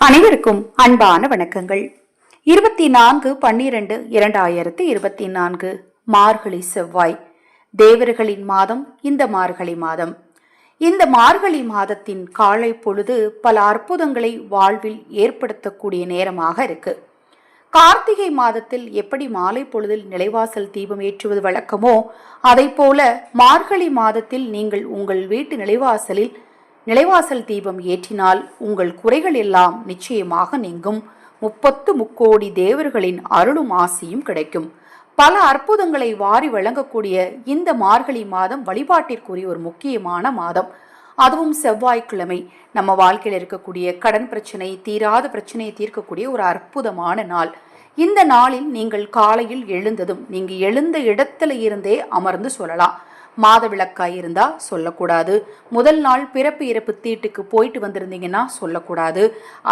அனைவருக்கும் அன்பான வணக்கங்கள். இருபத்தி நான்கு பன்னிரண்டு இரண்டாயிரத்தி இருபத்தி நான்கு மார்கழி செவ்வாய். தேவர்களின் மாதம் இந்த மார்கழி மாதம். இந்த மார்கழி மாதத்தின் காலை பொழுது பல அற்புதங்களை வாழ்வில் ஏற்படுத்தக்கூடிய நேரமாக இருக்கு. கார்த்திகை மாதத்தில் எப்படி மாலை பொழுதில் நிலைவாசல் தீபம் ஏற்றுவது வழக்கமோ அதை போல மார்கழி மாதத்தில் நீங்கள் உங்கள் வீட்டு நிலைவாசலில் நிலைவாசல் தீபம் ஏற்றினால் உங்கள் குறைகள் எல்லாம் நிச்சயமாக நீங்கும். முப்பத்து முக்கோடி தேவர்களின் அருளும் ஆசியும் கிடைக்கும். பல அற்புதங்களை வாரி வழங்கக்கூடிய இந்த மார்கழி மாதம் வழிபாட்டிற்குரிய ஒரு முக்கியமான மாதம். அதுவும் செவ்வாய்க்கிழமை. நம்ம வாழ்க்கையில் இருக்கக்கூடிய கடன் பிரச்சனை தீராத பிரச்சனையை தீர்க்கக்கூடிய ஒரு அற்புதமான நாள். இந்த நாளில் நீங்கள் காலையில் எழுந்ததும் நீங்க எழுந்த இடத்துல இருந்தே அமர்ந்து சொல்லலாம். மாத விளக்காய் இருந்தால் சொல்லக்கூடாது. முதல் நாள் பிறப்பு இறப்பு தீட்டுக்கு போயிட்டு வந்திருந்தீங்கன்னா சொல்லக்கூடாது.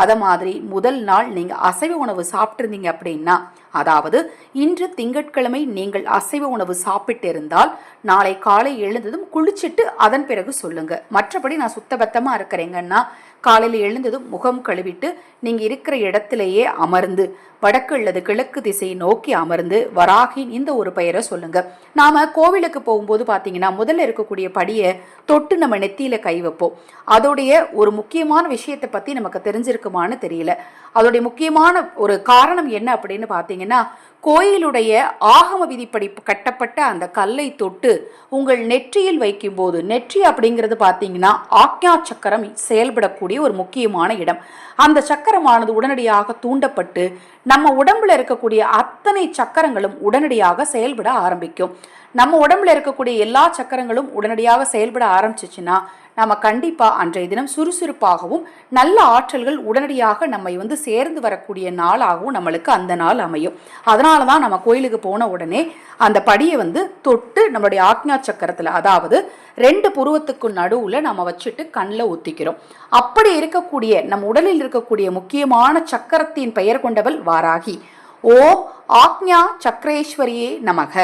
அதை மாதிரி முதல் நாள் நீங்கள் அசைவ உணவு சாப்பிட்ருந்தீங்க அப்படின்னா அதாவது இன்று திங்கட்கிழமை நீங்கள் அசைவ உணவு சாப்பிட்டு இருந்தால் நாளை காலை எழுந்ததும் குளிச்சுட்டு அதன் பிறகு சொல்லுங்க. மற்றபடி நான் சுத்தபத்தமா இருக்கிறேங்கன்னா காலையில் எழுந்ததும் முகம் கழுவிட்டு நீங்க இருக்கிற இடத்திலேயே அமர்ந்து வடக்கு அல்லது கிழக்கு திசையை நோக்கி அமர்ந்து வராகின் இந்த ஒரு பெயரை சொல்லுங்க. நாம கோவிலுக்கு போகும்போது பாத்தீங்கன்னா முதல்ல இருக்கக்கூடிய படியை தொட்டு நம்ம நெத்தியில கை வைப்போம். அதோடைய ஒரு முக்கியமான விஷயத்தை பத்தி நமக்கு தெரிஞ்சிருக்குமான்னு தெரியல. அதோடைய முக்கியமான ஒரு காரணம் என்ன அப்படின்னு பார்த்தீங்கன்னா கோயிலுடைய ஆகம விதிப்படி கட்டப்பட்ட அந்த கல்லை தொட்டு உங்கள் நெற்றியில் வைக்கும்போது நெற்றி அப்படிங்கிறது பார்த்தீங்கன்னா ஆக்ஞா சக்கரம் செயல்படக்கூடிய ஒரு முக்கியமான இடம். அந்த சக்கரமானது உடனடியாக தூண்டப்பட்டு நம்ம உடம்புல இருக்கக்கூடிய அத்தனை சக்கரங்களும் உடனடியாக செயல்பட ஆரம்பிக்கும். நம்ம உடம்புல இருக்கக்கூடிய எல்லா சக்கரங்களும் உடனடியாக செயல்பட ஆரம்பிச்சிச்சுன்னா நம்ம கண்டிப்பாக அன்றைய தினம் சுறுசுறுப்பாகவும் நல்ல ஆற்றல்கள் உடனடியாக நம்மை வந்து சேர்ந்து வரக்கூடிய நாளாகவும் நம்மளுக்கு அந்த நாள் அமையும். அதனால் தான் நம்ம கோயிலுக்கு போன உடனே அந்த படியை வந்து தொட்டு நம்மளுடைய ஆக்ஞா சக்கரத்தில் அதாவது ரெண்டு புருவத்துக்கு நடுவில் நம்ம வச்சுட்டு கண்ணில் ஒத்திக்கிறோம் அப்படி இருக்கக்கூடிய நம் உடலில் இருக்கக்கூடிய முக்கியமான சக்கரத்தின் பெயர் கொண்டவள் வாராகி. ஓம் ஆக்ஞா சக்கரேஸ்வரியே நமக.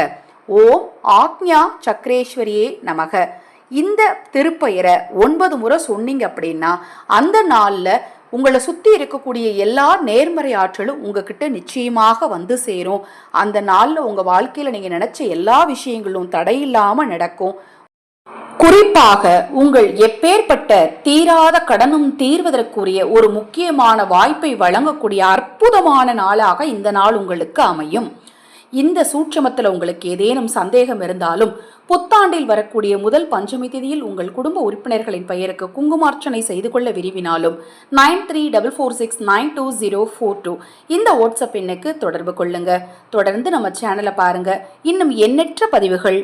ஓம் ஆக்ஞா சக்கரேஸ்வரியே நமக. இந்த திருப்பெயரை ஒன்பது முறை சொன்னீங்க அப்படின்னா அந்த நாளில் உங்களை சுற்றி இருக்கக்கூடிய எல்லா நேர்மறை ஆற்றலும் உங்ககிட்ட நிச்சயமாக வந்து சேரும். அந்த நாளில் உங்கள் வாழ்க்கையில் நீங்கள் நினச்ச எல்லா விஷயங்களும் தடையில்லாமல் நடக்கும். குறிப்பாக உங்கள் எப்பேற்பட்ட தீராத கடனும் தீர்வதற்குரிய ஒரு முக்கியமான வாய்ப்பை வழங்கக்கூடிய அற்புதமான நாளாக இந்த நாள் உங்களுக்கு அமையும். இந்த சூட்சமத்தில் உங்களுக்கு ஏதேனும் சந்தேகம் இருந்தாலும் புத்தாண்டில் வரக்கூடிய முதல் பஞ்சமி திதியில் உங்கள் குடும்ப உறுப்பினர்களின் பெயருக்கு குங்குமார்ச்சனை செய்து கொள்ள விரும்பினாலும் nine three double four six nine two zero four two இந்த வாட்ஸ்அப் எண்ணுக்கு தொடர்பு கொள்ளுங்க. தொடர்ந்து நம்ம சேனலை பாருங்க. இன்னும் எண்ணற்ற பதிவுகள்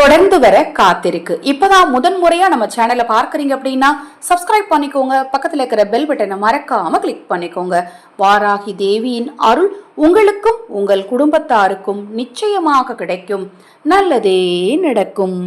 தொடர்ந்து வர காத்திருக்கு. இப்பதான் முதன் முறையா நம்ம சேனலை பார்க்கறீங்க அப்படின்னா சப்ஸ்கிரைப் பண்ணிக்கோங்க. பக்கத்துல இருக்கிற பெல் பட்டனை மறக்காம கிளிக் பண்ணிக்கோங்க. வாராகி தேவியின் அருள் உங்களுக்கும் உங்கள் குடும்பத்தாருக்கும் நிச்சயமாக கிடைக்கும். நல்லதே நடக்கும்.